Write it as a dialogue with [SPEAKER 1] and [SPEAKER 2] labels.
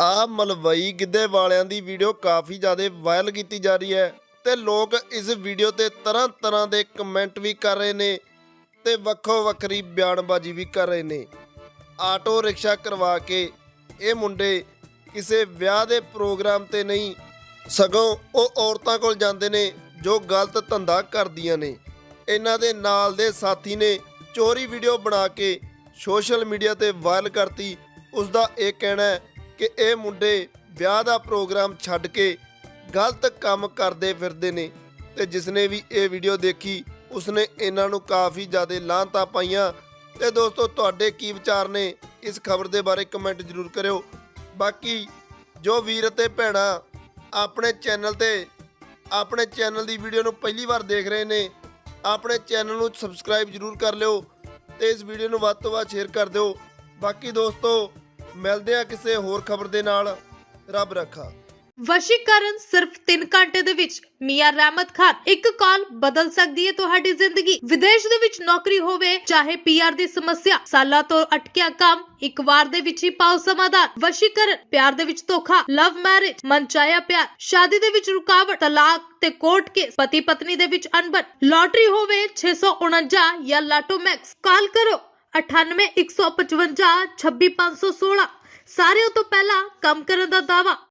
[SPEAKER 1] ਆ ਮਲਵਈ ਗਿੱਧੇ ਵਾਲਿਆਂ ਦੀ ਵੀਡੀਓ ਕਾਫੀ ਜ਼ਿਆਦਾ ਵਾਇਰਲ ਕੀਤੀ ਜਾ ਰਹੀ ਹੈ ਤੇ ਲੋਕ ਇਸ ਵੀਡੀਓ ਤੇ ਤਰ੍ਹਾਂ ਤਰ੍ਹਾਂ ਦੇ ਕਮੈਂਟ ਵੀ ਕਰ ਰਹੇ ਨੇ ਤੇ ਵੱਖੋ ਵੱਖਰੀ ਬਿਆਨਬਾਜ਼ੀ ਵੀ ਕਰ ਰਹੇ ਨੇ। ਆਟੋ ਰਿਕਸ਼ਾ ਕਰਵਾ ਕੇ ਇਹ ਮੁੰਡੇ ਕਿਸੇ ਵਿਆਹ ਦੇ ਪ੍ਰੋਗਰਾਮ ਤੇ ਨਹੀਂ, ਸਗੋਂ ਉਹ ਔਰਤਾਂ ਕੋਲ ਜਾਂਦੇ ਨੇ ਜੋ ਗਲਤ ਧੰਦਾ ਕਰਦੀਆਂ ਨੇ। ਇਹਨਾਂ ਦੇ ਨਾਲ ਦੇ ਸਾਥੀ ਨੇ ਚੋਰੀ ਵੀਡੀਓ ਬਣਾ ਕੇ ਸੋਸ਼ਲ ਮੀਡੀਆ ਤੇ ਵਾਇਰਲ ਕਰਤੀ। ਉਸ ਦਾ ਇਹ ਕਹਿਣਾ ਹੈ ਕਿ ਇਹ ਮੁੰਡੇ ਵਿਆਹ ਦਾ ਪ੍ਰੋਗਰਾਮ ਛੱਡ ਕੇ ਗਲਤ ਕੰਮ ਕਰਦੇ ਫਿਰਦੇ ਨੇ ਤੇ ਜਿਸਨੇ ਵੀ ਇਹ ਵੀਡੀਓ ਦੇਖੀ, ਉਸਨੇ ਇਹਨਾਂ ਨੂੰ ਕਾਫੀ ਜ਼ਿਆਦਾ ਲਾਂਤਾਂ ਪਾਈਆਂ। ਤੇ ਦੋਸਤੋ, ਤੁਹਾਡੇ ਕੀ ਵਿਚਾਰ ਨੇ? ਇਸ ਖਬਰ ਦੇ ਬਾਰੇ ਕਮੈਂਟ ਜ਼ਰੂਰ ਕਰਿਓ। ਬਾਕੀ ਜੋ ਵੀਰ ਅਤੇ ਭੈਣਾਂ ਆਪਣੇ ਚੈਨਲ ਤੇ, ਆਪਣੇ ਚੈਨਲ ਦੀ ਵੀਡੀਓ ਨੂੰ ਪਹਿਲੀ ਵਾਰ ਦੇਖ ਰਹੇ ਨੇ, ਆਪਣੇ ਚੈਨਲ ਨੂੰ ਸਬਸਕ੍ਰਾਈਬ ਜ਼ਰੂਰ ਕਰ ਲਿਓ ਤੇ ਇਸ ਵੀਡੀਓ ਨੂੰ ਵੱਧ ਤੋਂ ਵੱਧ ਸ਼ੇਅਰ ਕਰ ਦਿਓ। ਬਾਕੀ ਦੋਸਤੋ ਮਿਲਦੇ ਆ ਕਿਸੇ ਹੋਰ ਖਬਰ ਦੇ ਨਾਲ। ਰੱਬ ਰੱਖਾ।
[SPEAKER 2] ਵਸ਼ੀਕਰਨ ਸਿਰਫ 3 ਘੰਟੇ ਦੇ ਵਿੱਚ ਮੀਆਂ ਰਹਿਮਤ ਖਾਨ ਇੱਕ ਕਾਲ ਬਦਲ ਸਕਦੀ ਹੈ ਤੁਹਾਡੀ ਜ਼ਿੰਦਗੀ। ਵਿਦੇਸ਼ ਦੇ ਵਿੱਚ ਨੌਕਰੀ ਹੋਵੇ, ਚਾਹੇ ਪੀਆਰ ਦੀ ਸਮੱਸਿਆ, ਸਾਲਾਂ ਤੋਂ ਅਟਕਿਆ ਕੰਮ, ਇੱਕ ਵਾਰ ਦੇ ਵਿੱਚ ਹੀ ਪਾਓ ਸਮਾਧਾਨ। ਵਸ਼ੀਕਰਨ, ਪਿਆਰ ਦੇ ਵਿੱਚ ਧੋਖਾ ਲਵ ਮੈਰਿਜ ਮਨਚਾਇਆ ਪਿਆਰ, ਸ਼ਾਦੀ ਦੇ ਵਿੱਚ ਰੁਕਾਵਟ, ਤਲਾਕ ਤੇ ਕੋਰਟ ਕੇਸ ਪਤੀ ਪਤਨੀ ਦੇ ਵਿੱਚ ਅਣਬਣ। ਲੋਟਰੀ ਹੋਵੇ 649 ਜਾਂ ਲਾਟੋ ਮੈਕਸ। ਕਾਲ ਕਰੋ। 98 155 26516 ਸਾਰਿਆਂ ਤੋਂ ਪਹਿਲਾਂ ਕੰਮ ਕਰਨ ਦਾ ਦਾਵਾ